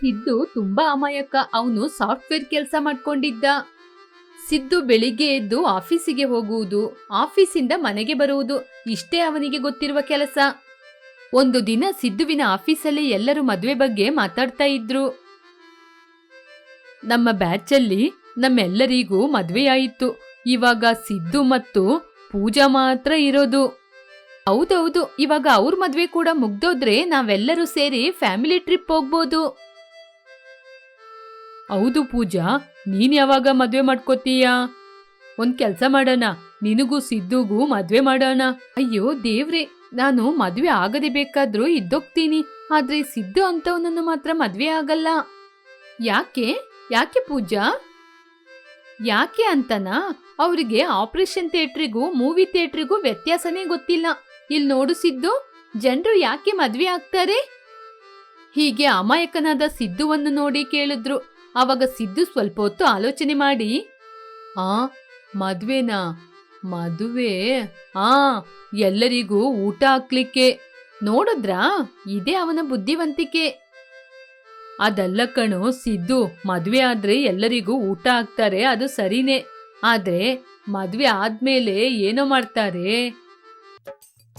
ಸಿದ್ದು ತುಂಬಾ ಅಮಾಯಕ. ಅವನು ಸಾಫ್ಟ್ವೇರ್ ಕೆಲಸ ಮಾಡ್ಕೊಂಡಿದ್ದ. ಸಿದ್ದು ಬೆಳಿಗ್ಗೆ ಎದ್ದು ಆಫೀಸಿಗೆ ಹೋಗುವುದು, ಆಫೀಸಿಂದ ಮನೆಗೆ ಬರುವುದು, ಇಷ್ಟೇ ಅವನಿಗೆ ಗೊತ್ತಿರುವ ಕೆಲಸ. ಒಂದು ದಿನ ಸಿದ್ದುವಿನ ಆಫೀಸಲ್ಲಿ ಎಲ್ಲರೂ ಮದುವೆ ಬಗ್ಗೆ ಮಾತಾಡ್ತಾ ಇದ್ರು. ನಮ್ಮ ಬ್ಯಾಚಲ್ಲಿ ನಮ್ಮೆಲ್ಲರಿಗೂ ಮದ್ವೆಯಾಯಿತು. ಇವಾಗ ಸಿದ್ದು ಮತ್ತು ಪೂಜಾ ಮಾತ್ರ ಇರೋದು. ಹೌದೌದು, ಇವಾಗ ಅವ್ರ ಮದ್ವೆ ಕೂಡ ಮುಗ್ದೋದ್ರೆ ನಾವೆಲ್ಲರೂ ಸೇರಿ ಫ್ಯಾಮಿಲಿ ಟ್ರಿಪ್ ಹೋಗ್ಬೋದು. ಹೌದು ಪೂಜಾ, ನೀನ್ ಯಾವಾಗ ಮದ್ವೆ ಮಾಡ್ಕೋತೀಯ? ಒಂದ್ ಕೆಲ್ಸ ಮಾಡೋಣ, ನಿನಗೂ ಸಿದ್ದುಗೂ ಮದ್ವೆ ಮಾಡೋಣ. ಅಯ್ಯೋ ದೇವ್ರೆ, ನಾನು ಮದ್ವೆ ಆಗದೆ ಬೇಕಾದ್ರೂ ಇದ್ದೋಗ್ತೀನಿ, ಆದ್ರೆ ಸಿದ್ದು ಅಂತವನನ್ನು ಮಾತ್ರ ಮದ್ವೆ ಆಗಲ್ಲ. ಯಾಕೆ? ಯಾಕೆ ಪೂಜಾ? ಯಾಕೆ ಅಂತನಾ? ಅವರಿಗೆ ಆಪರೇಷನ್ ಥಿಯೇಟ್ರಿಗೂ, ಮೂವಿ ಥಿಯೇಟ್ರಿಗೂ ವ್ಯತ್ಯಾಸನೇ ಗೊತ್ತಿಲ್ಲ. ಇಲ್ಲಿ ನೋಡು ಸಿದ್ದು, ಜನರು ಯಾಕೆ ಮದ್ವೆ ಆಗ್ತಾರೆ? ಹೀಗೆ ಅಮಾಯಕನಾದ ಸಿದ್ದುವನ್ನು ನೋಡಿ ಕೇಳಿದ್ರು. ಅವಾಗ ಸಿದ್ದು ಸ್ವಲ್ಪ ಹೊತ್ತು ಆಲೋಚನೆ ಮಾಡಿ, ಆ, ಮದ್ವೆನಾ? ಮದುವೆ? ಆ, ಎಲ್ಲರಿಗೂ ಊಟ ಹಾಕ್ಲಿಕ್ಕೆ. ನೋಡಿದ್ರಾ? ಇದೇ ಅವನ ಬುದ್ಧಿವಂತಿಕೆ. ಅದಲ್ಲ ಕಣು, ಸಿದ್ದು, ಮದ್ವೆ ಆದ್ರೆ ಎಲ್ಲರಿಗೂ ಊಟ ಹಾಕ್ತಾರೆ, ಅದು ಸರಿನೇ. ಆದ್ರೆ ಮದ್ವೆ ಆದ್ಮೇಲೆ ಏನೋ ಮಾಡ್ತಾರೆ?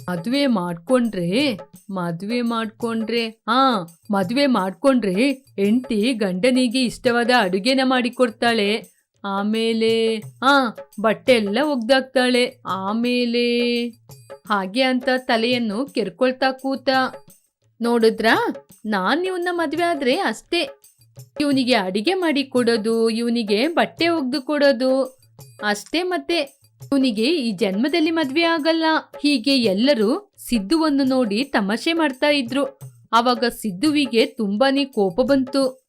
ಮದ್ವೆ ಮಾಡ್ಕೊಂಡ್ರೆ, ಮದುವೆ ಮಾಡ್ಕೊಂಡ್ರೆ, ಹಾ, ಮದುವೆ ಮಾಡ್ಕೊಂಡ್ರೆ ಹೆಂಡತಿ ಗಂಡನಿಗೆ ಇಷ್ಟವಾದ ಅಡುಗೆನ ಮಾಡಿಕೊಡ್ತಾಳೆ. ಆಮೇಲೆ, ಹಾ ಬಟ್ಟೆ ಎಲ್ಲ ಒಗ್ದಾಕ್ತಾಳೆ. ಆಮೇಲೆ, ಹಾಗೆ ಅಂತ ತಲೆಯನ್ನು ಕೆರ್ಕೊಳ್ತಾ ಕೂತ. ನೋಡಿದ್ರಾ, ನಾನ್ ಇವನ್ನ ಮದುವೆ ಆದ್ರೆ ಅಷ್ಟೇ. ಇವನಿಗೆ ಅಡಿಗೆ ಮಾಡಿ ಕೊಡೋದು ಇವನಿಗೆ ಬಟ್ಟೆ ಒಗ್ದು ಕೊಡೋದು, ಅಷ್ಟೇ ಮತ್ತೆ. ಇವನಿಗೆ ಈ ಜನ್ಮದಲ್ಲಿ ಮದ್ವೆ ಆಗಲ್ಲ. ಹೀಗೆ ಎಲ್ಲರೂ ಸಿದ್ದುವನ್ನು ನೋಡಿ ತಮಾಷೆ ಮಾಡ್ತಾ ಇದ್ರು. ಅವಾಗ ಸಿದ್ದುವಿಗೆ ತುಂಬಾನೇ ಕೋಪ ಬಂತು.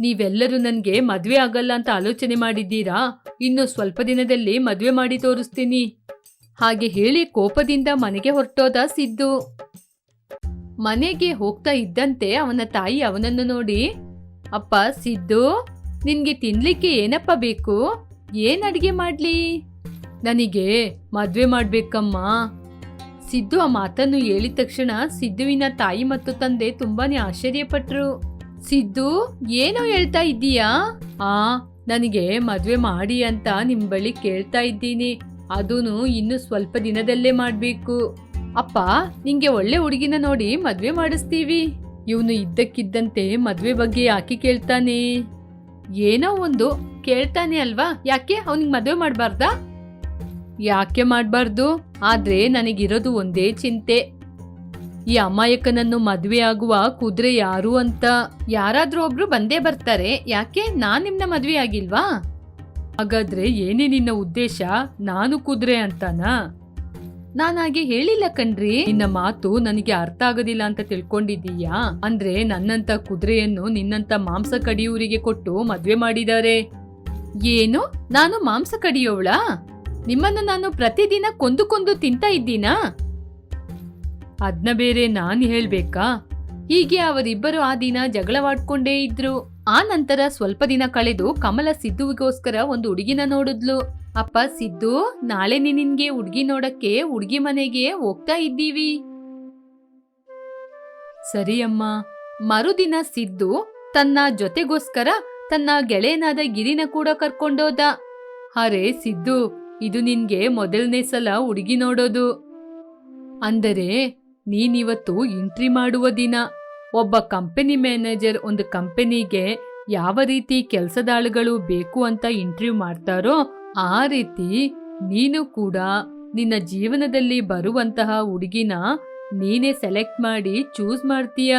ನೀವೆಲ್ಲರೂ ನನಗೆ ಮದ್ವೆ ಆಗಲ್ಲ ಅಂತ ಆಲೋಚನೆ ಮಾಡಿದ್ದೀರಾ? ಇನ್ನು ಸ್ವಲ್ಪ ದಿನದಲ್ಲಿ ಮದ್ವೆ ಮಾಡಿ ತೋರಿಸ್ತೀನಿ. ಹಾಗೆ ಹೇಳಿ ಕೋಪದಿಂದ ಮನೆಗೆ ಹೊರಟೋದ ಸಿದ್ದು. ಮನೆಗೆ ಹೋಗ್ತಾ ಇದ್ದಂತೆ ಅವನ ತಾಯಿ ಅವನನ್ನು ನೋಡಿ, ಅಪ್ಪ, ಸಿದ್ದು, ನಿನ್ಗೆ ತಿನ್ಲಿಕ್ಕೆ ಏನಪ್ಪ ಬೇಕು? ಏನ್ ಅಡಿಗೆ ಮಾಡ್ಲಿ? ನನಗೆ ಮದ್ವೆ ಮಾಡ್ಬೇಕಮ್ಮ. ಸಿದ್ದು ಆ ಮಾತನ್ನು ಹೇಳಿದ ತಕ್ಷಣ ಸಿದ್ದುವಿನ ತಾಯಿ ಮತ್ತು ತಂದೆ ತುಂಬಾನೇ ಆಶ್ಚರ್ಯಪಟ್ರು. ಸಿದ್ದು, ಏನೋ ಹೇಳ್ತಾ ಇದ್ದೀಯಾ? ಆ, ನನಗೆ ಮದ್ವೆ ಮಾಡಿ ಅಂತ ನಿಮ್ ಬಳಿ ಕೇಳ್ತಾ ಇದ್ದೀನಿ. ಅದೂ ಇನ್ನು ಸ್ವಲ್ಪ ದಿನದಲ್ಲೇ ಮಾಡ್ಬೇಕು. ಅಪ್ಪ, ನಿಂಗೆ ಒಳ್ಳೆ ಹುಡುಗಿನ ನೋಡಿ ಮದ್ವೆ ಮಾಡಿಸ್ತೀವಿ. ಇವನು ಇದ್ದಕ್ಕಿದ್ದಂತೆ ಮದ್ವೆ ಬಗ್ಗೆ ಯಾಕೆ ಕೇಳ್ತಾನೆ? ಏನೋ ಒಂದು ಕೇಳ್ತಾನೆ ಅಲ್ವಾ? ಯಾಕೆ ಅವನಿಗೆ ಮದುವೆ ಮಾಡಬಾರ್ದಾ? ಯಾಕೆ ಮಾಡಬಾರ್ದು? ಆದ್ರೆ ನನಗಿರೋದು ಒಂದೇ ಚಿಂತೆ. ಈ ಅಮಾಯಕನನ್ನು ಮದುವೆ ಆಗುವ ಕುದುರೆ ಯಾರು ಅಂತ. ಯಾರಾದರೂ ಒಬ್ರು ಬಂದೇ ಬರ್ತಾರೆ. ಯಾಕೆ ನಾನು ನಿಮ್ಮನ್ನ ಮದುವೆ ಆಗಿಲ್ವಾ? ಹಾಗಾದ್ರೆ ಏನೇ ನಿನ್ನ ಉದ್ದೇಶ, ನಾನು ಕುದುರೆ ಅಂತನಾ? ನಾನ್ ಹಾಗೆ ಹೇಳಿಲ್ಲ ಕಣ್ರಿ. ನಿನ್ನ ಮಾತು ನನಗೆ ಅರ್ಥ ಆಗೋದಿಲ್ಲ ಅಂತ ತಿಳ್ಕೊಂಡಿದ್ದೀಯಾ? ಅಂದ್ರೆ ನನ್ನಂತ ಕುದುರೆಯನ್ನು ನಿನ್ನಂತ ಮಾಂಸ ಕಡಿಯೂರಿಗೆ ಕೊಟ್ಟು ಮದ್ವೆ ಮಾಡಿದ್ದಾರೆ ಏನು? ನಾನು ಮಾಂಸ ಕಡಿಯೋವಳಾ? ನಿಮ್ಮನ್ನು ನಾನು ಪ್ರತಿದಿನ ಕೊಂದು ಕೊಂದು ತಿಂತ ಇದ್ದೀನಾ? ಅದ್ನ ಬೇರೆ ನಾನು ಹೇಳ್ಬೇಕಾ? ಹೀಗೆ ಅವರಿಬ್ಬರು ಆ ದಿನ ಜಗಳವಾಡ್ಕೊಂಡೇ ಇದ್ರು. ಆ ನಂತರ ಸ್ವಲ್ಪ ದಿನ ಕಳೆದು ಕಮಲ ಸಿದ್ದುವಿಗೋಸ್ಕರ ಒಂದು ಹುಡುಗಿನ ನೋಡಿದ್ಲು. ಅಪ್ಪ ಸಿದ್ದು, ನಾಳೆ ನಿನ್ಗೆ ಹುಡ್ಗಿ ನೋಡಕ್ಕೆ ಹುಡ್ಗಿ ಮನೆಗೆ ಹೋಗ್ತಾ ಇದ್ದೀವಿ. ಸರಿ ಅಮ್ಮ. ಮರುದಿನ ಸಿದ್ದು ತನ್ನ ಜೊತೆಗೋಸ್ಕರ ತನ್ನ ಗೆಳೆಯನಾದ ಗಿರಿನ ಕೂಡ ಕರ್ಕೊಂಡೋದ. ಅರೆ ಸಿದ್ದು, ಇದು ನಿನ್ಗೆ ಮೊದಲನೇ ಸಲ ಹುಡುಗಿ ನೋಡೋದು. ಅಂದರೆ ನೀನಿವತ್ತು ಎಂಟ್ರಿ ಮಾಡುವ ದಿನ. ಒಬ್ಬ ಕಂಪನಿ ಮ್ಯಾನೇಜರ್ ಒಂದು ಕಂಪನಿಗೆ ಯಾವ ರೀತಿ ಕೆಲಸದಾಳುಗಳು ಬೇಕು ಅಂತ ಇಂಟರ್ವ್ಯೂ ಮಾಡ್ತಾರೋ ಆ ರೀತಿ ನೀನು ಕೂಡ ನಿನ್ನ ಜೀವನದಲ್ಲಿ ಬರುವಂತಹ ಹುಡುಗಿನ ನೀನೇ ಸೆಲೆಕ್ಟ್ ಮಾಡಿ ಚೂಸ್ ಮಾಡ್ತೀಯ?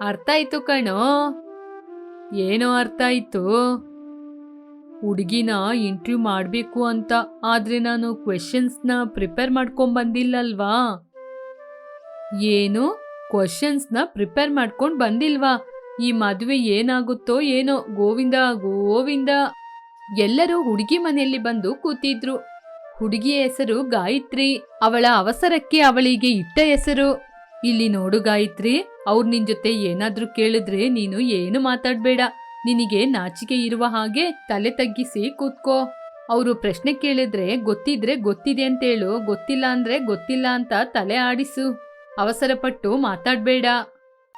ಅರ್ಥ ಆಯ್ತು ಕಣೋ. ಏನೋ ಅರ್ಥ ಆಯ್ತು. ಹುಡುಗಿನ ಇಂಟರ್ವ್ಯೂ ಮಾಡಬೇಕು ಅಂತ ಆದ್ರೆ ನಾನು ಕ್ವೆಶನ್ಸ್ನ ಪ್ರಿಪೇರ್ ಮಾಡ್ಕೊಂಡ್ ಬಂದಿಲ್ಲಲ್ವಾ? ಏನು? ಕ್ವಶನ್ಸ್ನ ಪ್ರಿಪೇರ್ ಮಾಡ್ಕೊಂಡು ಬಂದಿಲ್ವಾ? ಈ ಮದುವೆ ಏನಾಗುತ್ತೋ ಏನೋ ಗೋವಿಂದ ಗೋವಿಂದ. ಎಲ್ಲರೂ ಹುಡುಗಿ ಮನೆಯಲ್ಲಿ ಬಂದು ಕೂತಿದ್ರು. ಹುಡುಗಿಯ ಹೆಸರು ಗಾಯತ್ರಿ, ಅವಳ ಅವಸರಕ್ಕೆ ಅವಳಿಗೆ ಇಟ್ಟ ಹೆಸರು. ಇಲ್ಲಿ ನೋಡು ಗಾಯತ್ರಿ, ಅವ್ರು ನಿನ್ ಜೊತೆ ಏನಾದ್ರೂ ಕೇಳಿದ್ರೆ ನೀನು ಏನು ಮಾತಾಡ್ಬೇಡ. ನಿನಗೆ ನಾಚಿಕೆ ಇರುವ ಹಾಗೆ ತಲೆ ತಗ್ಗಿಸಿ ಕೂತ್ಕೋ. ಅವರು ಪ್ರಶ್ನೆ ಕೇಳಿದ್ರೆ ಗೊತ್ತಿದ್ರೆ ಗೊತ್ತಿದೆ ಅಂತೇಳು ಗೊತ್ತಿಲ್ಲ ಅಂದ್ರೆ ಗೊತ್ತಿಲ್ಲ ಅಂತ ತಲೆ ಆಡಿಸು. ಅವಸರಪಟ್ಟು ಮಾತಾಡ್ಬೇಡ.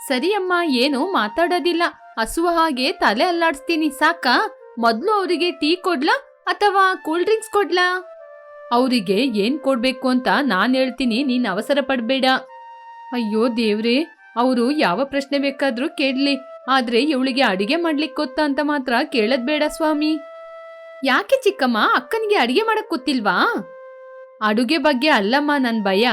ಸರಿಯಮ್ಮ, ಏನು ಮಾತಾಡೋದಿಲ್ಲ. ಹಸುವ ಹಾಗೆ ತಲೆ ಅಲ್ಲಾಡಿಸ್ತೀನಿ, ಸಾಕಾ? ಮೊದ್ಲು ಅವರಿಗೆ ಟೀ ಕೊಡ್ಲಾ ಅಥವಾ ಕೂಲ್ ಡ್ರಿಂಕ್ಸ್ ಕೊಡ್ಲಾ? ಅವರಿಗೆ ಏನ್ ಕೊಡ್ಬೇಕು ಅಂತ ನಾನು ಹೇಳ್ತೀನಿ, ನೀನ್ ಅವಸರ ಪಡ್ಬೇಡ. ಅಯ್ಯೋ ದೇವ್ರೆ, ಅವರು ಯಾವ ಪ್ರಶ್ನೆ ಬೇಕಾದ್ರೂ ಕೇಳಲಿ, ಆದ್ರೆ ಇವಳಿಗೆ ಅಡಿಗೆ ಮಾಡ್ಲಿಕ್ಕೆ ಗೊತ್ತಾ ಅಂತ ಮಾತ್ರ ಕೇಳದ್ ಬೇಡ ಸ್ವಾಮಿ. ಯಾಕೆ ಚಿಕ್ಕಮ್ಮ, ಅಕ್ಕನಿಗೆ ಅಡಿಗೆ ಮಾಡಕ್ ಗೊತ್ತಿಲ್ವಾ? ಅಡುಗೆ ಬಗ್ಗೆ ಅಲ್ಲಮ್ಮ ನನ್ ಭಯ,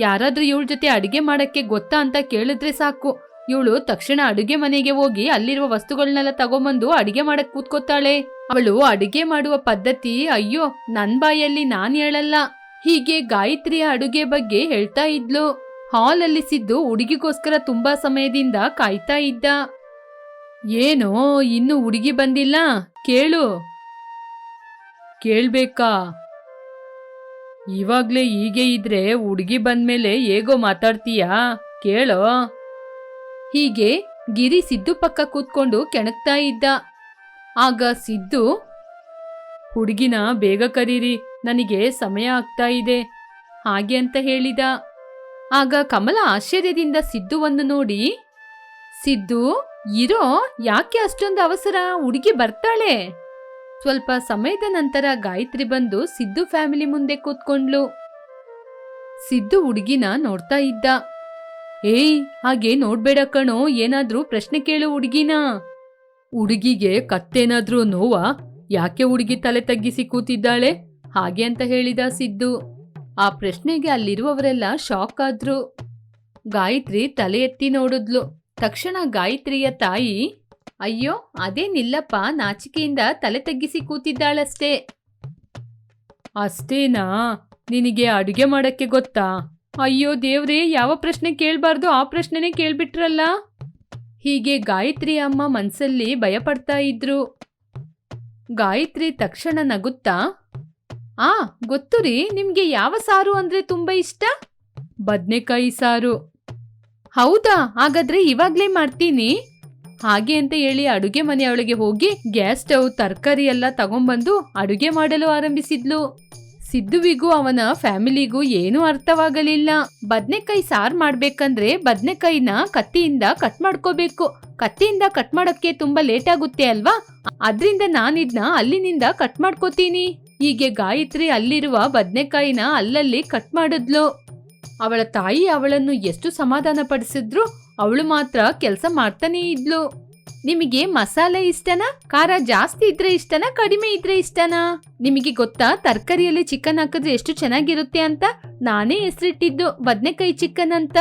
ಯಾರಾದ್ರೂ ಇವಳ ಜೊತೆ ಅಡಿಗೆ ಮಾಡಕ್ಕೆ ಗೊತ್ತಾ ಅಂತ ಕೇಳಿದ್ರೆ ಸಾಕು. ಇವಳು ತಕ್ಷಣ ಅಡುಗೆ ಮನೆಗೆ ಹೋಗಿ ಅಲ್ಲಿರುವ ವಸ್ತುಗಳನ್ನೆಲ್ಲ ತಗೊಂಬಂದು ಅಡುಗೆ ಮಾಡಕ್ ಕೂತ್ಕೋತಾಳೆ. ಅವಳು ಅಡುಗೆ ಮಾಡುವ ಪದ್ಧತಿ ಅಯ್ಯೋ, ನನ್ ಬಾಯಲ್ಲಿ ನಾನ್ ಹೇಳಲ್ಲ. ಹೀಗೆ ಗಾಯತ್ರಿಯ ಅಡುಗೆ ಬಗ್ಗೆ ಹೇಳ್ತಾ ಇದ್ಲು. ಅಲ್ಲಿ ಸಿದ್ದು ಹುಡುಗಿಗೋಸ್ಕರ ತುಂಬಾ ಸಮಯದಿಂದ ಕಾಯ್ತಾ ಇದ್ದ. ಏನೋ, ಇನ್ನು ಹುಡುಗಿ ಬಂದಿಲ್ಲ? ಕೇಳು. ಕೇಳ್ಬೇಕಾ? ಇವಾಗ್ಲೇ ಹೀಗೆ ಇದ್ರೆ ಹುಡುಗಿ ಬಂದ್ಮೇಲೆ ಹೇಗೋ ಮಾತಾಡ್ತೀಯಾ? ಕೇಳೋ. ಹೀಗೆ ಗಿರಿ ಸಿದ್ದು ಪಕ್ಕ ಕೂತ್ಕೊಂಡು ಕೆಣಕ್ತಾ ಇದ್ದ. ಆಗ ಸಿದ್ದು, ಹುಡುಗಿನ ಬೇಗ ಕರೀರಿ, ನನಗೆ ಸಮಯ ಆಗ್ತಾ ಇದೆ, ಹಾಗೆ ಅಂತ ಹೇಳಿದ. ಆಗ ಕಮಲ ಆಶ್ಚರ್ಯದಿಂದ ಸಿದ್ದುವನ್ನು ನೋಡಿ, ಸಿದ್ದು, ಇರೋ, ಯಾಕೆ ಅಷ್ಟೊಂದು ಅವಸರ? ಹುಡುಗಿ ಬರ್ತಾಳೆ. ಸ್ವಲ್ಪ ಸಮಯದ ನಂತರ ಗಾಯತ್ರಿ ಬಂದು ಸಿದ್ದು ಫ್ಯಾಮಿಲಿ ಮುಂದೆ ಕೂತ್ಕೊಂಡ್ಲು ಸಿದ್ದು ಹುಡುಗಿನ ನೋಡ್ತಾ ಇದ್ದ. ಏಯ್, ಹಾಗೆ ನೋಡ್ಬೇಡ ಕಣೋ, ಏನಾದ್ರೂ ಪ್ರಶ್ನೆ ಕೇಳು ಹುಡುಗಿನ. ಹುಡುಗಿಗೆ ಕತ್ತೇನಾದ್ರೂ ನೋವಾ, ಯಾಕೆ ಹುಡುಗಿ ತಲೆ ತಗ್ಗಿಸಿ ಕೂತಿದ್ದಾಳೆ? ಹಾಗೆ ಅಂತ ಹೇಳಿದ ಸಿದ್ದು. ಆ ಪ್ರಶ್ನೆಗೆ ಅಲ್ಲಿರುವವರೆಲ್ಲ ಶಾಕ್ ಆದ್ರು. ಗಾಯತ್ರಿ ತಲೆ ಎತ್ತಿ ನೋಡಿದ್ಲು. ತಕ್ಷಣ ಗಾಯತ್ರಿಯ ತಾಯಿ, ಅಯ್ಯೋ, ಅದೇನಿಲ್ಲಪ್ಪ, ನಾಚಿಕೆಯಿಂದ ತಲೆ ತಗ್ಗಿಸಿ ಕೂತಿದ್ದಾಳಷ್ಟೇ. ಅಷ್ಟೇನಾ? ನಿನಗೆ ಅಡುಗೆ ಮಾಡಕ್ಕೆ ಗೊತ್ತಾ? ಅಯ್ಯೋ ದೇವ್ರೇ, ಯಾವ ಪ್ರಶ್ನೆ ಕೇಳಬಾರ್ದು, ಆ ಪ್ರಶ್ನೆನೇ ಕೇಳ್ಬಿಟ್ರಲ್ಲ. ಹೀಗೆ ಗಾಯತ್ರಿ ಅಮ್ಮ ಮನಸ್ಸಲ್ಲಿ ಭಯಪಡ್ತಾ ಇದ್ರು. ಗಾಯತ್ರಿ ತಕ್ಷಣ ನಗುತ್ತಾ, ಆ, ಗೊತ್ತು ರೀ, ನಿಮ್ಗೆ ಯಾವ ಸಾರು ಅಂದ್ರೆ ತುಂಬಾ ಇಷ್ಟ? ಬದ್ನೆಕಾಯಿ ಸಾರು. ಹೌದಾ, ಹಾಗಾದ್ರೆ ಇವಾಗ್ಲೇ ಮಾಡ್ತೀನಿ. ಹಾಗೆ ಅಂತ ಹೇಳಿ ಅಡುಗೆ ಮನೆಯೊಳಗೆ ಹೋಗಿ, ಗ್ಯಾಸ್ ಸ್ಟವ್, ತರಕಾರಿ ಎಲ್ಲ ತಗೊಂಬಂದು ಅಡುಗೆ ಮಾಡಲು ಆರಂಭಿಸಿದ್ಲು. ಸಿದ್ದುವಿಗೂ ಅವನ ಫ್ಯಾಮಿಲಿಗೂ ಏನೂ ಅರ್ಥವಾಗಲಿಲ್ಲ. ಬದ್ನೆಕಾಯಿ ಸಾರ್ ಮಾಡ್ಬೇಕಂದ್ರೆ ಬದ್ನೆಕಾಯಿನ ಕತ್ತಿಯಿಂದ ಕಟ್ ಮಾಡ್ಕೋಬೇಕು. ಕತ್ತಿಯಿಂದ ಕಟ್ ಮಾಡೋಕ್ಕೆ ತುಂಬಾ ಲೇಟ್ ಆಗುತ್ತೆ ಅಲ್ವಾ? ಅದ್ರಿಂದ ನಾನಿದ್ನ ಅಲ್ಲಿನಿಂದ ಕಟ್ ಮಾಡ್ಕೋತೀನಿ. ಹೀಗೆ ಗಾಯತ್ರಿ ಅಲ್ಲಿರುವ ಬದ್ನೆಕಾಯಿನ ಅಲ್ಲಲ್ಲಿ ಕಟ್ ಮಾಡಿದ್ಲು. ಅವಳ ತಾಯಿ ಅವಳನ್ನು ಎಷ್ಟು ಸಮಾಧಾನ ಪಡಿಸಿದ್ರು ಅವಳು ಮಾತ್ರ ಕೆಲಸ ಮಾಡ್ತಾನೇ ಇದ್ಲು. ನಿಮಗೆ ಮಸಾಲೆ ಇಷ್ಟನಾ? ಖಾರ ಜಾಸ್ತಿ ಇದ್ರೆ ಇಷ್ಟನಾ? ಕಡಿಮೆ ಇದ್ರೆ ಇಷ್ಟನಾ? ನಿಮಗೆ ಗೊತ್ತಾ ತರಕಾರಿಯಲ್ಲಿ ಚಿಕನ್ ಹಾಕಿದ್ರೆ ಎಷ್ಟು ಚೆನ್ನಾಗಿರುತ್ತೆ ಅಂತ? ನಾನೇ ಹೆಸರಿಟ್ಟಿದ್ದು ಬದನೆಕಾಯಿ ಚಿಕನ್ ಅಂತ.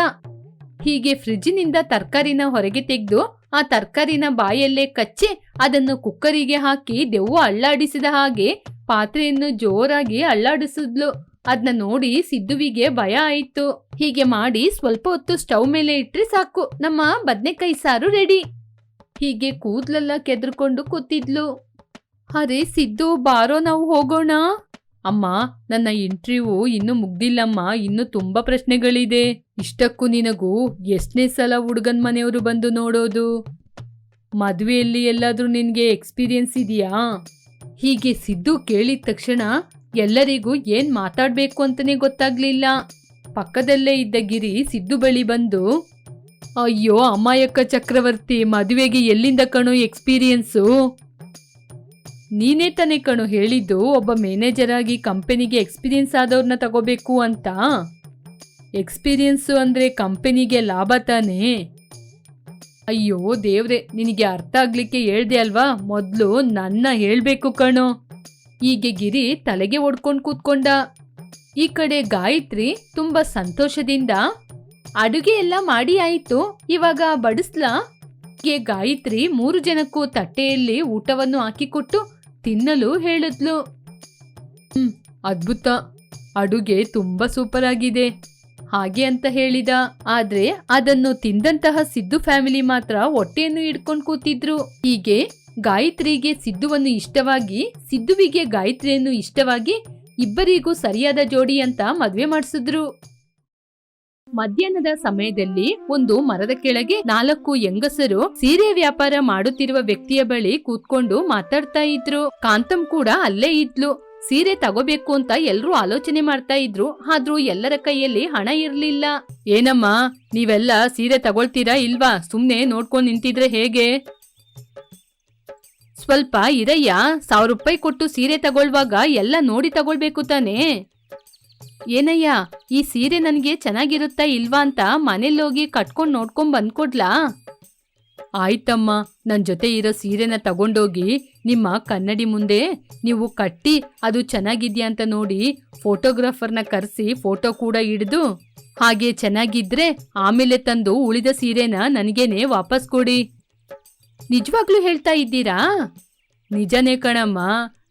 ಹೀಗೆ ಫ್ರಿಜ್ಜಿನಿಂದ ತರಕಾರಿನ ಹೊರಗೆ ತೆಗೆದು, ಆ ತರಕಾರಿನ ಬಾಯಲ್ಲೇ ಕಚ್ಚಿ, ಅದನ್ನು ಕುಕ್ಕರಿಗೆ ಹಾಕಿ ದೆವ್ವ ಅಳ್ಳಾಡಿಸಿದ ಹಾಗೆ ಪಾತ್ರೆಯನ್ನು ಜೋರಾಗಿ ಅಳ್ಳಾಡಿಸಿದ್ಲು. ಅದನ್ನ ನೋಡಿ ಸಿದ್ದುವಿಗೆ ಭಯ ಆಯಿತು. ಹೀಗೆ ಮಾಡಿ ಸ್ವಲ್ಪ ಹೊತ್ತು ಸ್ಟವ್ ಮೇಲೆ ಇಟ್ಟರೆ ಸಾಕು. ನಮ್ಮ ಬದನೆಕಾಯಿ ಸಾರು ರೆಡಿ ಹೀಗೆ ಕೂದ್ಲೆಲ್ಲ ಕೆದ್ರಕೊಂಡು ಕೂತಿದ್ಲು. ಅರೆ ಸಿದ್ದು, ಬಾರೋ ನಾವು ಹೋಗೋಣ? ಅಮ್ಮ, ನನ್ನ ಇಂಟರ್ವ್ಯೂ ಇನ್ನು ಮುಗ್ದಿಲ್ಲಮ್ಮ. ಇನ್ನು ತುಂಬಾ ಪ್ರಶ್ನೆಗಳಿದೆ. ಇಷ್ಟಕ್ಕೂ ನಿನಗೂ ಎಷ್ಟನೇ ಸಲ ಹುಡುಗನ ಮನೆಯವರು ಬಂದು ನೋಡೋದು? ಮದುವೆಯಲ್ಲಿ ಎಲ್ಲಾದರೂ ನಿನಗೆ ಎಕ್ಸ್ಪೀರಿಯನ್ಸ್ ಇದೆಯಾ? ಹೀಗೆ ಸಿದ್ದು ಕೇಳಿದ ತಕ್ಷಣ ಎಲ್ಲರಿಗೂ ಏನ್ ಮಾತಾಡ್ಬೇಕು ಅಂತಾನೆ ಗೊತ್ತಾಗ್ಲಿಲ್ಲ. ಪಕ್ಕದಲ್ಲೇ ಇದ್ದ ಗಿರಿ ಸಿದ್ದು ಬಳಿ ಬಂದು ಅಯ್ಯೋ, ಅಮಾಯಕ ಚಕ್ರವರ್ತಿ, ಮದುವೆಗೆ ಎಲ್ಲಿಂದ ಕಣು ಎಕ್ಸ್ಪೀರಿಯನ್ಸು ನೀನೇ ತಾನೇ ಕಣು ಹೇಳಿದ್ದು, ಒಬ್ಬ ಮ್ಯಾನೇಜರ್ ಆಗಿ ಕಂಪನಿಗೆ ಎಕ್ಸ್ಪೀರಿಯನ್ಸ್ ಆದವ್ರನ್ನ ತಗೋಬೇಕು ಅಂತ? ಎಕ್ಸ್ಪೀರಿಯನ್ಸು ಅಂದ್ರೆ ಕಂಪನಿಗೆ ಲಾಭ ತಾನೇ? ಅಯ್ಯೋ, ದೇವ್ರೆ, ನಿನಗೆ ಅರ್ಥ ಆಗ್ಲಿಕ್ಕೆ ಹೇಳ್ದೆ ಅಲ್ವಾ? ಮೊದ್ಲು ನನ್ನ ಹೇಳ್ಬೇಕು ಕಣು. ಹೀಗೆ ಗಿರಿ ತಲೆಗೆ ಒಡ್ಕೊಂಡು ಕೂತ್ಕೊಂಡ. ಈ ಕಡೆ ಗಾಯತ್ರಿ ತುಂಬಾ ಸಂತೋಷದಿಂದ ಅಡುಗೆ ಎಲ್ಲ ಮಾಡಿ ಆಯ್ತು. ಇವಾಗ ಬಡಿಸ್ಲಾ? ಗೆ ಗಾಯತ್ರಿ ಮೂರು ಜನಕ್ಕೂ ತಟ್ಟೆಯಲ್ಲಿ ಊಟವನ್ನು ಹಾಕಿಕೊಟ್ಟು ತಿನ್ನಲು ಹೇಳಿದ್ಲು. ಹ್ಮ್, ಅದ್ಭುತ. ಅಡುಗೆ ತುಂಬಾ ಸೂಪರ್ ಆಗಿದೆ ಹಾಗೆ ಅಂತ ಹೇಳಿದ. ಆದ್ರೆ ಅದನ್ನು ತಿಂದಂತಹ ಸಿದ್ದು ಫ್ಯಾಮಿಲಿ ಮಾತ್ರ ಹೊಟ್ಟೆಯನ್ನು ಹಿಡ್ಕೊಂಡು ಕೂತಿದ್ರು. ಹೀಗೆ ಗಾಯತ್ರಿಗೆ ಸಿದ್ದುವನ್ನು ಇಷ್ಟವಾಗಿ, ಸಿದ್ದುವಿಗೆ ಗಾಯತ್ರಿಯನ್ನು ಇಷ್ಟವಾಗಿ ಇಬ್ಬರಿಗೂ ಸರಿಯಾದ ಜೋಡಿ ಅಂತ ಮದುವೆ ಮಾಡಿಸಿದ್ರು. ಮಧ್ಯಾಹ್ನದ ಸಮಯದಲ್ಲಿ ಒಂದು ಮರದ ಕೆಳಗೆ ನಾಲ್ಕು ಹೆಂಗಸರು ಸೀರೆ ವ್ಯಾಪಾರ ಮಾಡುತ್ತಿರುವ ವ್ಯಕ್ತಿಯ ಬಳಿ ಕೂತ್ಕೊಂಡು ಮಾತಾಡ್ತಾ ಇದ್ರು. ಕಾಂತಂ ಕೂಡ ಅಲ್ಲೇ ಇದ್ಲು. ಸೀರೆ ತಗೋಬೇಕು ಅಂತ ಎಲ್ರೂ ಆಲೋಚನೆ ಮಾಡ್ತಾ ಇದ್ರು. ಆದ್ರೂ ಎಲ್ಲರ ಕೈಯಲ್ಲಿ ಹಣ ಇರ್ಲಿಲ್ಲ. ಏನಮ್ಮ, ನೀವೆಲ್ಲ ಸೀರೆ ತಗೊಳ್ತೀರಾ ಇಲ್ವಾ? ಸುಮ್ನೆ ನೋಡ್ಕೊಂಡ್ ನಿಂತಿದ್ರೆ ಹೇಗೆ? ಸ್ವಲ್ಪ ಇರಯ್ಯ. ಸಾವಿರ ರೂಪಾಯಿ ಕೊಟ್ಟು ಸೀರೆ ತಗೊಳ್ವಾಗ ಎಲ್ಲ ನೋಡಿ ತಗೊಳ್ಬೇಕು ತಾನೇ? ಏನಯ್ಯ, ಈ ಸೀರೆ ನನಗೆ ಚೆನ್ನಾಗಿರುತ್ತಾ ಇಲ್ವಾ ಅಂತ ಮನೇಲೋಗಿ ಕಟ್ಕೊಂಡ್ ನೋಡ್ಕೊಂಡ್ ಬಂದ್ಕೊಡ್ಲಾ? ಆಯ್ತಮ್ಮ ನನ್ನ ಜೊತೆ ಇರೋ ಸೀರೆನ ತಗೊಂಡೋಗಿ ನಿಮ್ಮ ಕನ್ನಡಿ ಮುಂದೆ ನೀವು ಕಟ್ಟಿ ಅದು ಚೆನ್ನಾಗಿದ್ಯಾ ಅಂತ ನೋಡಿ ಫೋಟೋಗ್ರಾಫರ್ನ ಕರೆಸಿ ಫೋಟೋ ಕೂಡ ಹಿಡಿದು ಹಾಗೆ ಚೆನ್ನಾಗಿದ್ರೆ ಆಮೇಲೆ ತಂದು ಉಳಿದ ಸೀರೆನ ನನಗೇನೆ ವಾಪಸ್ ಕೊಡಿ. ನಿಜವಾಗ್ಲೂ ಹೇಳ್ತಾ ಇದ್ದೀರಾ? ನಿಜನೇ ಕಣಮ್ಮ,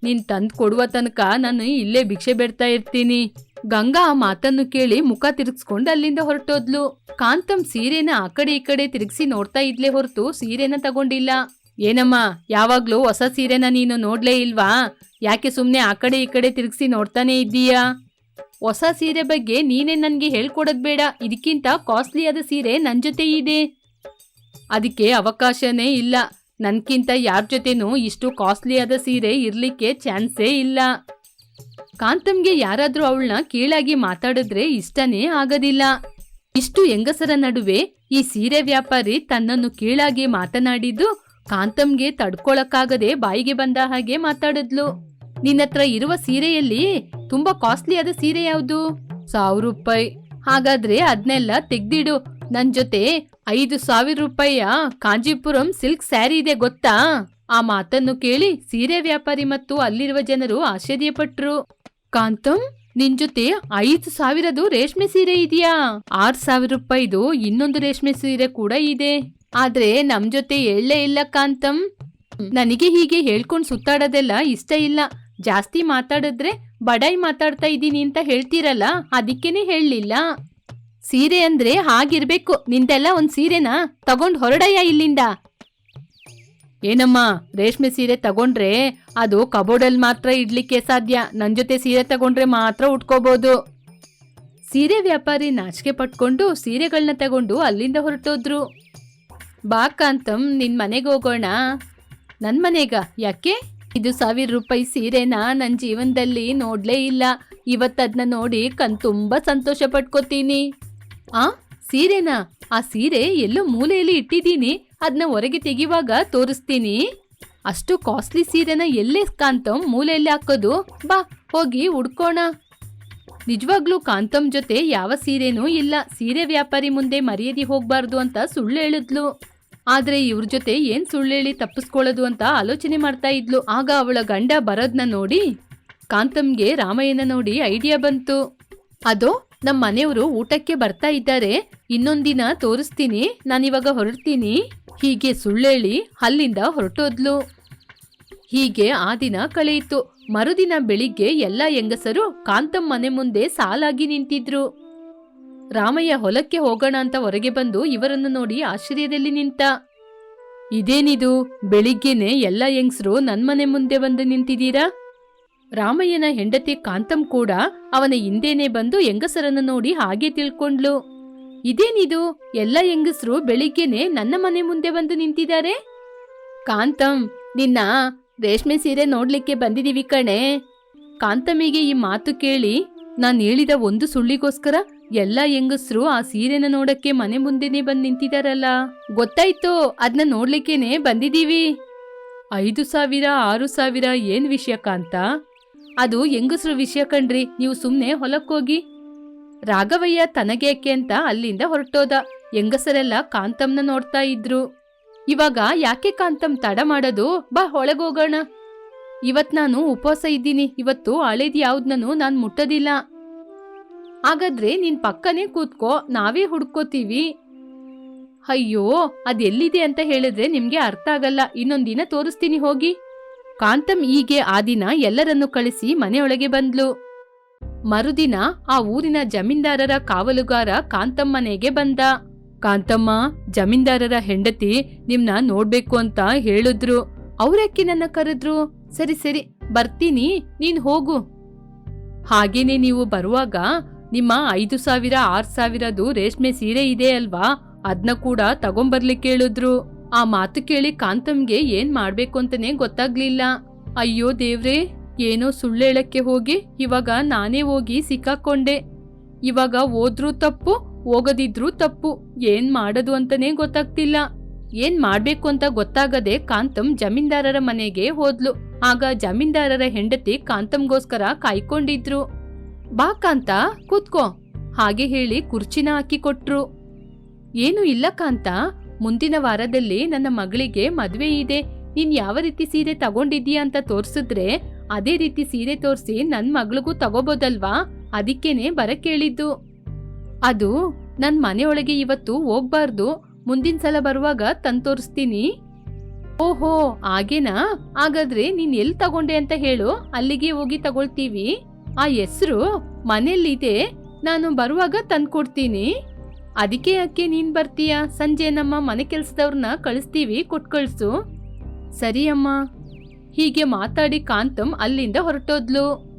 ನೀನ್ ತಂದು ಕೊಡುವ ತನಕ ನಾನು ಇಲ್ಲೇ ಭಿಕ್ಷೆ ಬೇಡ್ತಾ ಇರ್ತೀನಿ. ಗಂಗಾ ಮಾತನ್ನು ಕೇಳಿ ಮುಖ ತಿರುಗಿಸ್ಕೊಂಡು ಅಲ್ಲಿಂದ ಹೊರಟೋದ್ಲು. ಕಾಂತಂ ಸೀರೆನ ಆ ಕಡೆ ಈ ಕಡೆ ತಿರುಗಿಸಿ ನೋಡ್ತಾ ಇದ್ಲೇ ಹೊರತು ಸೀರೆನ ತಗೊಂಡಿಲ್ಲ. ಏನಮ್ಮ, ಯಾವಾಗ್ಲೂ ಹೊಸ ಸೀರೆನ ನೀನು ನೋಡ್ಲೇ ಇಲ್ವಾ? ಯಾಕೆ ಸುಮ್ನೆ ಆ ಕಡೆ ಈ ಕಡೆ ತಿರುಗಿಸಿ ನೋಡ್ತಾನೆ ಇದ್ದೀಯಾ? ಹೊಸ ಸೀರೆ ಬಗ್ಗೆ ನೀನೇ ನನ್ಗೆ ಹೇಳ್ಕೊಡೋದ್ ಬೇಡ. ಇದಕ್ಕಿಂತ ಕಾಸ್ಟ್ಲಿ ಆದ ಸೀರೆ ನನ್ ಜೊತೆ ಇದೆ. ಅದಕ್ಕೆ ಅವಕಾಶನೇ ಇಲ್ಲ. ನನ್ಕಿಂತ ಯಾರ ಜೊತೆನೂ ಇಷ್ಟು ಕಾಸ್ಟ್ಲಿ ಆದ ಸೀರೆ ಇರ್ಲಿಕ್ಕೆ ಚಾನ್ಸೇ ಇಲ್ಲ. ಕಾಂತಮ್ಗೆ ಯಾರಾದ್ರೂ ಅವಳನ್ನ ಕೀಳಾಗಿ ಮಾತಾಡಿದ್ರೆ ಇಷ್ಟನೇ ಆಗೋದಿಲ್ಲ. ಇಷ್ಟು ಹೆಂಗಸರ ನಡುವೆ ಈ ಸೀರೆ ವ್ಯಾಪಾರಿ ತನ್ನನ್ನು ಕೀಳಾಗಿ ಮಾತನಾಡಿದ್ದು ಕಾಂತಮ್ಗೆ ತಡ್ಕೊಳಕ್ಕಾಗದೆ ಬಾಯಿಗೆ ಬಂದ ಹಾಗೆ ಮಾತಾಡಿದ್ಲು. ನಿನ್ನತ್ರ ಇರುವ ಸೀರೆಯಲ್ಲಿ ತುಂಬಾ ಕಾಸ್ಟ್ಲಿ ಆದ ಸೀರೆ ಯಾವುದು? ಸಾವಿರ ರೂಪಾಯಿ. ಹಾಗಾದ್ರೆ ಅದನ್ನೆಲ್ಲ ತೆಗ್ದಿಡು. ನನ್ ಜೊತೆ ಐದು ಸಾವಿರ ರೂಪಾಯಿಯ ಕಾಂಜಿಪುರಂ ಸಿಲ್ಕ್ ಸ್ಯಾರಿ ಇದೆ, ಗೊತ್ತಾ? ಆ ಮಾತನ್ನು ಕೇಳಿ ಸೀರೆ ವ್ಯಾಪಾರಿ ಮತ್ತು ಅಲ್ಲಿರುವ ಜನರು ಆಶ್ಚರ್ಯಪಟ್ರು. ಕಾಂತಂ, ನಿನ್ ಜೊತೆ ಐದು ಸಾವಿರದು ರೇಷ್ಮೆ ಸೀರೆ ಇದೆಯಾ? ಆರ್ ಸಾವಿರ ರೂಪಾಯಿದು ಇನ್ನೊಂದು ರೇಷ್ಮೆ ಸೀರೆ ಕೂಡ ಇದೆ. ಆದ್ರೆ ನಮ್ ಜೊತೆ ಎಳ್ಳೇ ಇಲ್ಲ ಕಾಂತಂ. ನನಗೆ ಹೀಗೆ ಹೇಳ್ಕೊಂಡು ಸುತ್ತಾಡೋದೆಲ್ಲ ಇಷ್ಟ ಇಲ್ಲ. ಜಾಸ್ತಿ ಮಾತಾಡಿದ್ರೆ ಬಡಾಯಿ ಮಾತಾಡ್ತಾ ಇದ್ದೀನಿ ಅಂತ ಹೇಳ್ತೀರಲ್ಲ, ಅದಕ್ಕೇನೆ ಹೇಳಲಿಲ್ಲ. ಸೀರೆ ಅಂದ್ರೆ ಹಾಗಿರ್ಬೇಕು, ನಿಂದೆಲ್ಲ ಒಂದ್ ಸೀರೆನಾ? ತಗೊಂಡ್ ಹೊರಡಯ್ಯ ಇಲ್ಲಿಂದ. ಏನಮ್ಮ, ರೇಷ್ಮೆ ಸೀರೆ ತಗೊಂಡ್ರೆ ಅದು ಕಬೋರ್ಡಲ್ಲಿ ಮಾತ್ರ ಇಡ್ಲಿಕ್ಕೆ ಸಾಧ್ಯ. ನನ್ ಜೊತೆ ಸೀರೆ ತಗೊಂಡ್ರೆ ಮಾತ್ರ ಉಟ್ಕೋಬಹುದು ಸೀರೆ ವ್ಯಾಪಾರಿ ನಾಚಿಕೆ ಪಟ್ಕೊಂಡು ಸೀರೆಗಳನ್ನ ತಗೊಂಡು ಅಲ್ಲಿಂದ ಹೊರಟೋದ್ರು. ಬಾ ಕಾಂತಮ್, ನಿನ್ ಮನೆಗೆ ಹೋಗೋಣ. ನನ್ ಮನೆಗ, ಯಾಕೆ? ಇದು ಸಾವಿರ ರೂಪಾಯಿ ಸೀರೆನ ನನ್ನ ಜೀವನದಲ್ಲಿ ನೋಡ್ಲೇ ಇಲ್ಲ. ಇವತ್ತದ್ನ ನೋಡಿ ಕಣ್ ತುಂಬಾ ಸಂತೋಷ ಪಟ್ಕೋತೀನಿ. ಆ, ಸೀರೆನಾ? ಆ ಸೀರೆ ಎಲ್ಲೋ ಮೂಲೆಯಲ್ಲಿ ಇಟ್ಟಿದ್ದೀನಿ. ಅದನ್ನ ಹೊರಗೆ ತೆಗಿವಾಗ ತೋರಿಸ್ತೀನಿ. ಅಷ್ಟು ಕಾಸ್ಟ್ಲಿ ಸೀರೆನ ಎಲ್ಲೇ ಕಾಂತಂ ಮೂಲೆಯಲ್ಲಿ ಹಾಕೋದು? ಬಾ, ಹೋಗಿ ಹುಡ್ಕೋಣ ನಿಜವಾಗ್ಲೂ ಕಾಂತಂ ಜೊತೆ ಯಾವ ಸೀರೆನೂ ಇಲ್ಲ. ಸೀರೆ ವ್ಯಾಪಾರಿ ಮುಂದೆ ಮರ್ಯಾದೆ ಹೋಗ್ಬಾರ್ದು ಅಂತ ಸುಳ್ಳು ಹೇಳಿದ್ಲು. ಆದ್ರೆ ಇವ್ರ ಜೊತೆ ಏನ್ ಸುಳ್ಳು ಹೇಳಿ ತಪ್ಪಿಸ್ಕೊಳ್ಳೋದು ಅಂತ ಆಲೋಚನೆ ಮಾಡ್ತಾ ಇದ್ಲು. ಆಗ ಅವಳ ಗಂಡ ಬರೋದ್ನ ನೋಡಿ ಕಾಂತಂಗೆ ರಾಮಯ್ಯನ ನೋಡಿ ಐಡಿಯಾ ಬಂತು. ಅದೋ ನಮ್ಮ ಮನೆಯವರು ಊಟಕ್ಕೆ ಬರ್ತಾ ಇದ್ದಾರೆ. ಇನ್ನೊಂದಿನ ತೋರಿಸ್ತೀನಿ. ನಾನಿವಾಗ ಹೊರಡ್ತೀನಿ. ಹೀಗೆ ಸುಳ್ಳೇಳಿ ಅಲ್ಲಿಂದ ಹೊರಟೋದ್ಲು. ಹೀಗೆ ಆ ದಿನ ಕಳೆಯಿತು. ಮರುದಿನ ಬೆಳಿಗ್ಗೆ ಎಲ್ಲ ಹೆಂಗಸರು ಕಾಂತಮ್ ಮನೆ ಮುಂದೆ ಸಾಲಾಗಿ ನಿಂತಿದ್ರು. ರಾಮಯ್ಯ ಹೊಲಕ್ಕೆ ಹೋಗೋಣ ಅಂತ ಹೊರಗೆ ಬಂದು ಇವರನ್ನು ನೋಡಿ ಆಶ್ಚರ್ಯದಲ್ಲಿ ನಿಂತ. ಇದೇನಿದು? ಬೆಳಿಗ್ಗೆನೆ ಎಲ್ಲ ಹೆಂಗಸರು ನನ್ನ ಮನೆ ಮುಂದೆ ಬಂದು ನಿಂತಿದ್ದೀರಾ? ರಾಮಯ್ಯನ ಹೆಂಡತಿ ಕಾಂತಮ್ ಕೂಡ ಅವನ ಹಿಂದೇನೆ ಬಂದು ಹೆಂಗಸರನ್ನು ನೋಡಿ ಹಾಗೆ ತಿಳ್ಕೊಂಡ್ಲು ಇದೇನಿದು? ಎಲ್ಲ ಹೆಂಗಸರು ಬೆಳಿಗ್ಗೆನೆ ನನ್ನ ಮನೆ ಮುಂದೆ ಬಂದು ನಿಂತಿದ್ದಾರೆ? ಕಾಂತಂ ನಿನ್ನ ರೇಷ್ಮೆ ಸೀರೆ ನೋಡ್ಲಿಕ್ಕೆ ಬಂದಿದೀವಿ ಕಣೆ. ಕಾಂತಮಿಗೆ ಈ ಮಾತು ಕೇಳಿ ನಾನು ಹೇಳಿದ ಒಂದು ಸುಳ್ಳಿಗೋಸ್ಕರ ಎಲ್ಲ ಹೆಂಗಸರು ಆ ಸೀರೆನ ನೋಡಕ್ಕೆ ಮನೆ ಮುಂದೆನೆ ಬಂದು ನಿಂತಿದಾರಲ್ಲ. ಗೊತ್ತಾಯ್ತು ಅದನ್ನ ನೋಡ್ಲಿಕ್ಕೇನೆ ಬಂದಿದೀವಿ. ಐದು ಸಾವಿರ, ಆರು ಸಾವಿರ ಏನ್ ವಿಷಯ ಕಾಂತ? ಅದು ಹೆಂಗಸ್ರ ವಿಷಯ ಕಣ್ರಿ, ನೀವು ಸುಮ್ನೆ ಹೊಲಕ್ಕೋಗಿ ರಾಘವಯ್ಯ ತನಗೇಕೆ ಅಂತ ಅಲ್ಲಿಂದ ಹೊರಟೋದ. ಹೆಂಗಸರೆಲ್ಲ ಕಾಂತಮ್ನ ನೋಡ್ತಾ ಇದ್ರು. ಇವಾಗ ಯಾಕೆ ಕಾಂತಮ್ ತಡ ಮಾಡೋದು? ಬಾ ಒಳಗೋಗೋಣ ಇವತ್ ನಾನು ಉಪವಾಸ ಇದ್ದೀನಿ. ಇವತ್ತು ಹಳೇದ್ ಯಾವ್ದನ್ನು ನಾನ್ ಮುಟ್ಟೋದಿಲ್ಲ. ಹಾಗಾದ್ರೆ ನಿನ್ ಪಕ್ಕನೇ ಕೂತ್ಕೋ, ನಾವೇ ಹುಡ್ಕೋತೀವಿ. ಅಯ್ಯೋ, ಅದೆಲ್ಲಿದೆ ಅಂತ ಹೇಳಿದ್ರೆ ನಿಮ್ಗೆ ಅರ್ಥ ಆಗಲ್ಲ. ಇನ್ನೊಂದಿನ ತೋರಿಸ್ತೀನಿ ಹೋಗಿ. ಕಾಂತಮ್ ಹೀಗೆ ಆ ದಿನ ಎಲ್ಲರನ್ನು ಕಳಿಸಿ ಮನೆಯೊಳಗೆ ಬಂದ್ಲು. ಮರುದಿನ ಆ ಊರಿನ ಜಮೀನ್ದಾರರ ಕಾವಲುಗಾರ ಕಾಂತಮ್ಮನೆಗೆ ಬಂದ. ಕಾಂತಮ್ಮ, ಜಮೀನ್ದಾರರ ಹೆಂಡತಿ ನಿಮ್ನ ನೋಡ್ಬೇಕು ಅಂತ ಹೇಳಿದ್ರು. ಅವ್ರಕ್ಕೆ ನನ್ನ ಕರೆದ್ರು? ಸರಿ ಸರಿ, ಬರ್ತೀನಿ, ನೀನ್ ಹೋಗು. ಹಾಗೇನೆ ನೀವು ಬರುವಾಗ ನಿಮ್ಮ ಐದು ಸಾವಿರ, ಆರ್ ಸಾವಿರದು ರೇಷ್ಮೆ ಸೀರೆ ಇದೆ ಅಲ್ವಾ? ಅದ್ನ ಕೂಡ ತಗೊಂಬರ್ಲಿಕ್ಕೆ ಕೇಳಿದ್ರು. ಆ ಮಾತು ಕೇಳಿ ಕಾಂತಮ್ಗೆ ಏನ್ ಮಾಡ್ಬೇಕು ಅಂತಾನೆ ಗೊತ್ತಾಗ್ಲಿಲ್ಲ. ಅಯ್ಯೋ ದೇವ್ರೇ ಏನೋ ಸುಳ್ಳೇಳಕ್ಕೆ ಹೋಗಿ ಇವಾಗ ನಾನೇ ಹೋಗಿ ಸಿಕ್ಕಾಕೊಂಡೆ. ಇವಾಗ ಹೋದ್ರೂ ತಪ್ಪು, ಹೋಗದಿದ್ರೂ ತಪ್ಪು. ಏನ್ ಮಾಡೋದು ಅಂತಾನೆ ಗೊತ್ತಾಗ್ತಿಲ್ಲ. ಏನ್ ಮಾಡ್ಬೇಕು ಅಂತ ಗೊತ್ತಾಗದೆ ಕಾಂತಂ ಜಮೀನ್ದಾರರ ಮನೆಗೆ ಹೋದ್ಲು. ಆಗ ಜಮೀನ್ದಾರರ ಹೆಂಡತಿ ಕಾಂತಮ್ಗೋಸ್ಕರ ಕಾಯ್ಕೊಂಡಿದ್ರು. ಬಾ ಕಾಂತ, ಕೂತ್ಕೋ. ಹಾಗೆ ಹೇಳಿ ಕುರ್ಚಿನ ಹಾಕಿಕೊಟ್ರು ಏನು ಇಲ್ಲ ಕಾಂತ, ಮುಂದಿನ ವಾರದಲ್ಲಿ ನನ್ನ ಮಗಳಿಗೆ ಮದುವೆ ಇದೆ. ನೀನ್ ಯಾವ ರೀತಿ ಸೀರೆ ತಗೊಂಡಿದ್ದೀಯ ಅಂತ ತೋರ್ಸಿದ್ರೆ ಅದೇ ರೀತಿ ಸೀರೆ ತೋರಿಸಿ ನನ್ನ ಮಗಳಿಗೂ ತಗೋಬೋದಲ್ವಾ? ಅದಕ್ಕೇನೆ ಬರ ಕೇಳಿದ್ದು ಅದು ನನ್ನ ಮನೆಯೊಳಗೆ ಇವತ್ತು ಹೋಗ್ಬಾರ್ದು. ಮುಂದಿನ ಸಲ ಬರುವಾಗ ತಂದು ತೋರಿಸ್ತೀನಿ. ಓಹೋ, ಹಾಗೇನಾ? ಹಾಗಾದ್ರೆ ನೀನ್ ಎಲ್ಲಿ ತಗೊಂಡೆ ಅಂತ ಹೇಳು. ಅಲ್ಲಿಗೆ ಹೋಗಿ ತಗೊಳ್ತೀವಿ. ಆ ಹೆಸರು ಮನೆಯಲ್ಲಿದೆ. ನಾನು ಬರುವಾಗ ತಂದ್ಕೊಡ್ತೀನಿ ಅದಕ್ಕೆ ಯಾಕೆ ನೀನ್ ಬರ್ತೀಯ? ಸಂಜೆ ನಮ್ಮ ಮನೆ ಕೆಲ್ಸದವ್ರನ್ನ ಕಳಿಸ್ತೀವಿ, ಕೊಟ್ಕಳ್ಸು. ಸರಿ ಅಮ್ಮ. ಹೀಗೆ ಮಾತಾಡಿ ಕಾಂತಂ ಅಲ್ಲಿಂದ ಹೊರಟೋದ್ಲು.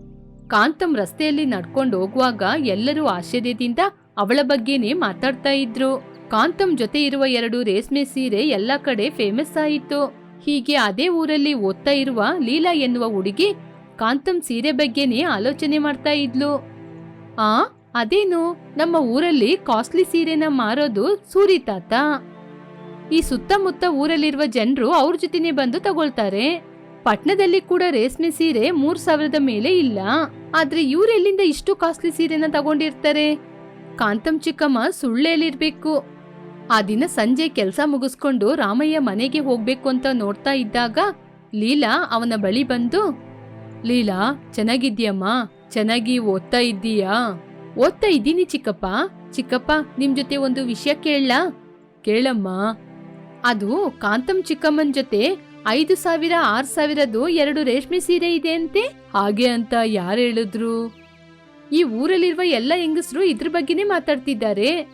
ಕಾಂತಂ ರಸ್ತೆಯಲ್ಲಿ ನಡ್ಕೊಂಡು ಹೋಗುವಾಗ ಎಲ್ಲರೂ ಆಶ್ಚರ್ಯದಿಂದ ಅವಳ ಬಗ್ಗೆನೇ ಮಾತಾಡ್ತಾ ಇದ್ರು. ಕಾಂತಂ ಜೊತೆ ಇರುವ ಎರಡು ರೇಷ್ಮೆ ಸೀರೆ ಎಲ್ಲ ಕಡೆ ಫೇಮಸ್ ಆಯಿತು. ಹೀಗೆ ಅದೇ ಊರಲ್ಲಿ ಓದ್ತಾ ಇರುವ ಲೀಲಾ ಎನ್ನುವ ಹುಡುಗಿ ಕಾಂತಂ ಸೀರೆ ಬಗ್ಗೆನೇ ಆಲೋಚನೆ ಮಾಡ್ತಾ ಇದ್ಲು. ಆ, ಅದೇನು? ನಮ್ಮ ಊರಲ್ಲಿ ಕಾಸ್ಟ್ಲಿ ಸೀರೆನ ಮಾರೋದು ಸೂರಿ ತಾತ. ಈ ಸುತ್ತಮುತ್ತ ಊರಲ್ಲಿರುವ ಜನರು ಅವ್ರ ಜೊತೆನೆ ಬಂದು ತಗೊಳ್ತಾರೆ. ಪಟ್ನದಲ್ಲಿ ಕೂಡ ರೇಷ್ಮೆ ಸೀರೆ ಮೂರ್ ಸಾವಿರದ ಮೇಲೆ ಇಲ್ಲ. ಆದ್ರೆ ಇವ್ರೆಲ್ಲಿಂದ ಇಷ್ಟು ಕಾಸ್ಟ್ಲಿ ಸೀರೆನ ತಗೊಂಡಿರ್ತಾರೆ? ಕಾಂತಂ ಚಿಕ್ಕಮ್ಮ ಸುಳ್ಳೇಲಿರ್ಬೇಕು ಆ ದಿನ ಸಂಜೆ ಕೆಲಸ ಮುಗಿಸ್ಕೊಂಡು ರಾಮಯ್ಯ ಮನೆಗೆ ಹೋಗ್ಬೇಕು ಅಂತ ನೋಡ್ತಾ ಇದ್ದಾಗ ಲೀಲಾ ಅವನ ಬಳಿ ಬಂದು, ಲೀಲಾ ಚೆನ್ನಾಗಿದ್ಯಮ್ಮ ಚೆನ್ನಾಗಿ ಓದ್ತಾ ಇದ್ದೀಯಾ? ಓದ್ತಾ ಇದ್ದೀನಿ ಚಿಕ್ಕಪ್ಪ. ಚಿಕ್ಕಪ್ಪ, ನಿಮ್ ಜೊತೆ ಒಂದು ವಿಷಯ ಕೇಳಲಾ? ಕೇಳಮ್ಮ. ಅದು ಕಾಂತಂ ಚಿಕ್ಕಮ್ಮನ ಜೊತೆ ಐದು ಸಾವಿರ, ಆರು ಸಾವಿರದ್ದು ಎರಡು ರೇಷ್ಮೆ ಸೀರೆ ಇದೆ ಅಂತೆ? ಹಾಗೆ ಅಂತ ಯಾರು ಹೇಳಿದ್ರು? ಈ ಊರಲ್ಲಿರುವ ಎಲ್ಲ ಹೆಂಗಸರು ಇದ್ರ ಬಗ್ಗೆನೇ ಮಾತಾಡ್ತಿದ್ದಾರೆ.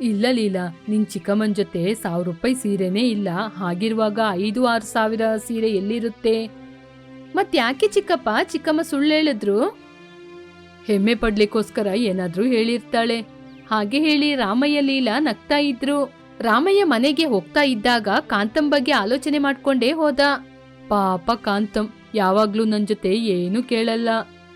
ಇಲ್ಲ ಲೀಲಾ, ನಿನ್ ಚಿಕ್ಕಮ್ಮನ ಜೊತೆ ಸಾವಿರ ರೂಪಾಯಿ ಸೀರೆನೇ ಇಲ್ಲ. ಹಾಗಿರುವಾಗ ಐದು, ಆರು ಸಾವಿರ ಸೀರೆ ಎಲ್ಲಿರುತ್ತೆ? ಮತ್ತ್ಯಾಕೆ ಯಾಕೆ ಚಿಕ್ಕಪ್ಪ, ಚಿಕ್ಕಮ್ಮ ಸುಳ್ಳು ಹೇಳಿದ್ರು? ಹೆಮ್ಮೆ ಪಡ್ಲಿಕ್ಕೋಸ್ಕರ ಏನಾದ್ರೂ ಹೇಳಿರ್ತಾಳೆ. ಹಾಗೆ ಹೇಳಿ ರಾಮಯ್ಯ ಲೀಲಾ ನಗ್ತಾ ಇದ್ರು. ರಾಮಯ್ಯ ಮನೆಗೆ ಹೋಗ್ತಾ ಇದ್ದಾಗ ಕಾಂತಂ ಬಗ್ಗೆ ಆಲೋಚನೆ ಮಾಡ್ಕೊಂಡೇ ಹೋದ. ಪಾಪ ಕಾಂತಂ, ಯಾವಾಗ್ಲೂ ನನ್ ಜೊತೆ ಏನು ಕೇಳಲ್ಲ.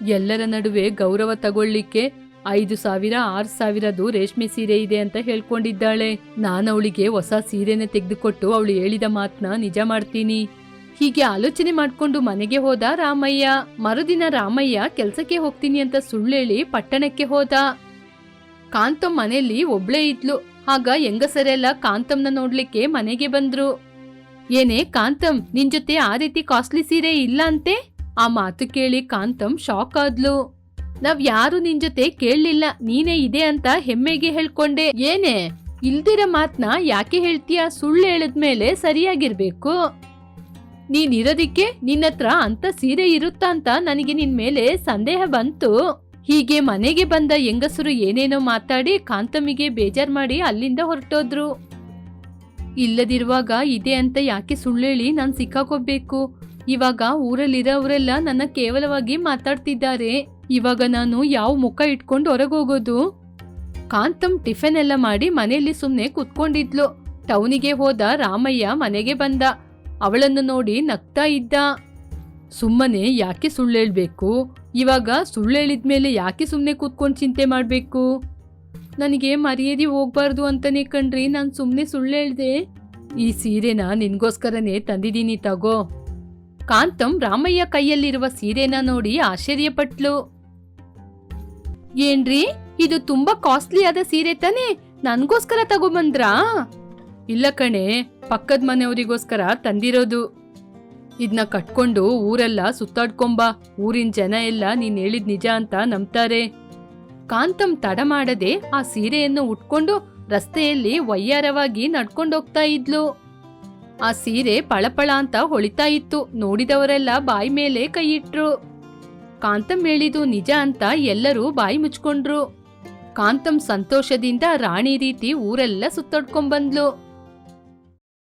ಎಲ್ಲರ ನಡುವೆ ಗೌರವ ತಗೊಳ್ಳಿಕ್ಕೆ ಐದು ಸಾವಿರ, ಆರು ಸಾವಿರದು ರೇಷ್ಮೆ ಸೀರೆ ಇದೆ ಅಂತ ಹೇಳ್ಕೊಂಡಿದ್ದಾಳೆ. ನಾನು ಅವಳಿಗೆ ಹೊಸ ಸೀರೆನ ತೆಗೆದುಕೊಟ್ಟು ಅವಳು ಹೇಳಿದ ಮಾತನ್ನ ನಿಜ ಮಾಡ್ತೀನಿ. ಹೀಗೆ ಆಲೋಚನೆ ಮಾಡ್ಕೊಂಡು ಮನೆಗೆ ಹೋದ ರಾಮಯ್ಯ. ಮರುದಿನ ರಾಮಯ್ಯ ಕೆಲ್ಸಕ್ಕೆ ಹೋಗ್ತೀನಿ ಅಂತ ಸುಳ್ಳೇಳಿ ಪಟ್ಟಣಕ್ಕೆ ಹೋದ. ಕಾಂತಂ ಮನೆಯಲ್ಲಿ ಒಬ್ಳೇ ಇದ್ಲು. ಆಗ ಹೆಂಗಸರೆಲ್ಲ ಕಾಂತಮ್ನ ನೋಡ್ಲಿಕ್ಕೆ ಮನೆಗೆ ಬಂದ್ರು. ಏನೇ ಕಾಂತಮ್, ನಿನ್ ಜೊತೆ ಆ ರೀತಿ ಕಾಸ್ಟ್ಲಿ ಸೀರೆ ಇಲ್ಲ ಅಂತೆ? ಆ ಮಾತು ಕೇಳಿ ಕಾಂತಮ್ ಶಾಕ್ ಆದ್ಲು. ನಾವ್ ಯಾರು ನಿನ್ ಜೊತೆ ಕೇಳಲಿಲ್ಲ, ನೀನೇ ಇದೆ ಅಂತ ಹೆಮ್ಮೆಗೆ ಹೇಳ್ಕೊಂಡೆ. ಏನೇ, ಇಲ್ದಿರ ಮಾತ್ನ ಯಾಕೆ ಹೇಳ್ತೀಯ? ಸುಳ್ಳು ಹೇಳಿದ್ಮೇಲೆ ಸರಿಯಾಗಿರ್ಬೇಕು. ನೀನಿರೋದಿಕ್ಕೆ ನಿನ್ನತ್ರ ಅಂತ ಸೀರೆ ಇರುತ್ತಾ ಅಂತ ನನಗೆ ನಿನ್ ಮೇಲೆ ಸಂದೇಹ ಬಂತು. ಹೀಗೆ ಮನೆಗೆ ಬಂದ ಹೆಂಗಸರು ಏನೇನೋ ಮಾತಾಡಿ ಕಾಂತಮಿಗೆ ಬೇಜಾರ್ ಮಾಡಿ ಅಲ್ಲಿಂದ ಹೊರಟೋದ್ರು. ಇಲ್ಲದಿರುವಾಗ ಇದೆ ಅಂತ ಯಾಕೆ ಸುಳ್ಳೇಳಿ ನಾನು ಸಿಕ್ಕಾಕೋಬೇಕು ಇವಾಗ ಊರಲ್ಲಿರೋರೆಲ್ಲ ನನ್ನ ಕೇವಲವಾಗಿ ಮಾತಾಡ್ತಿದ್ದಾರೆ. ಇವಾಗ ನಾನು ಯಾವ ಮುಖ ಇಟ್ಕೊಂಡು ಹೊರಗೋಗೋದು? ಕಾಂತಮ್ ಟಿಫನ್ ಎಲ್ಲ ಮಾಡಿ ಮನೆಯಲ್ಲಿ ಸುಮ್ಮನೆ ಕುತ್ಕೊಂಡಿದ್ಲು. ಟೌನಿಗೆ ಹೋದ ರಾಮಯ್ಯ ಮನೆಗೆ ಬಂದ. ಅವಳನ್ನು ನೋಡಿ ನಗ್ತಾ ಇದ್ದ. ಸುಮ್ಮನೆ ಯಾಕೆ ಸುಳ್ಳು ಹೇಳಬೇಕು ಇವಾಗ ಸುಳ್ಳು ಸುಳ್ಳೇಳಿದ್ಮೇಲೆ ಯಾಕೆ ಸುಮ್ಮನೆ ಕೂತ್ಕೊಂಡು ಚಿಂತೆ ಮಾಡಬೇಕು? ನನಗೆ ಮರ್ಯಾದೆ ಹೋಗ್ಬಾರ್ದು ಅಂತಾನೆ ಕಣ್ರಿ, ನಾನು ಸುಮ್ಮನೆ ಸುಳ್ಳೇಳ್ದೆ. ಈ ಸೀರೆನ ನಿನಗೋಸ್ಕರನೇ ತಂದಿದ್ದೀನಿ ತಗೋ. ಕಾಂತಂ ರಾಮಯ್ಯ ಕೈಯಲ್ಲಿರುವ ಸೀರೆನ ನೋಡಿ ಆಶ್ಚರ್ಯಪಟ್ಲು. ಏನ್ರಿ, ಇದು ತುಂಬಾ ಕಾಸ್ಟ್ಲಿ ಆದ ಸೀರೆ ತಾನೇ? ನನಗೋಸ್ಕರ ತಗೊಬಂದ್ರಾ? ಇಲ್ಲ ಕಣೆ, ಪಕ್ಕದ ಮನೆಯವರಿಗೋಸ್ಕರ ತಂದಿರೋದು. ಇದನ್ನ ಕಟ್ಕೊಂಡು ಊರೆಲ್ಲ ಸುತ್ತಾಡ್ಕೊಂಬಾ. ಊರಿನ ಜನ ಎಲ್ಲ ನೀನ್ ಹೇಳಿದ್ ನಿಜ ಅಂತ ನಂಬ್ತಾರೆ. ಕಾಂತಂ ತಡ ಮಾಡದೆ ಆ ಸೀರೆಯನ್ನು ಉಟ್ಕೊಂಡು ರಸ್ತೆಯಲ್ಲಿ ವಯ್ಯಾರವಾಗಿ ನಡ್ಕೊಂಡೋಗ್ತಾ ಇದ್ಲು. ಆ ಸೀರೆ ಪಳಪಳ ಅಂತ ಹೊಳಿತಾ ಇತ್ತು. ನೋಡಿದವರೆಲ್ಲ ಬಾಯಿ ಮೇಲೆ ಕೈ ಇಟ್ರು. ಕಾಂತಂ ಹೇಳಿದು ನಿಜ ಅಂತ ಎಲ್ಲರೂ ಬಾಯಿ ಮುಚ್ಕೊಂಡ್ರು. ಕಾಂತಂ ಸಂತೋಷದಿಂದ ರಾಣಿ ರೀತಿ ಊರೆಲ್ಲ ಸುತ್ತಾಡ್ಕೊಂಡ್ಬಂದ್ಲು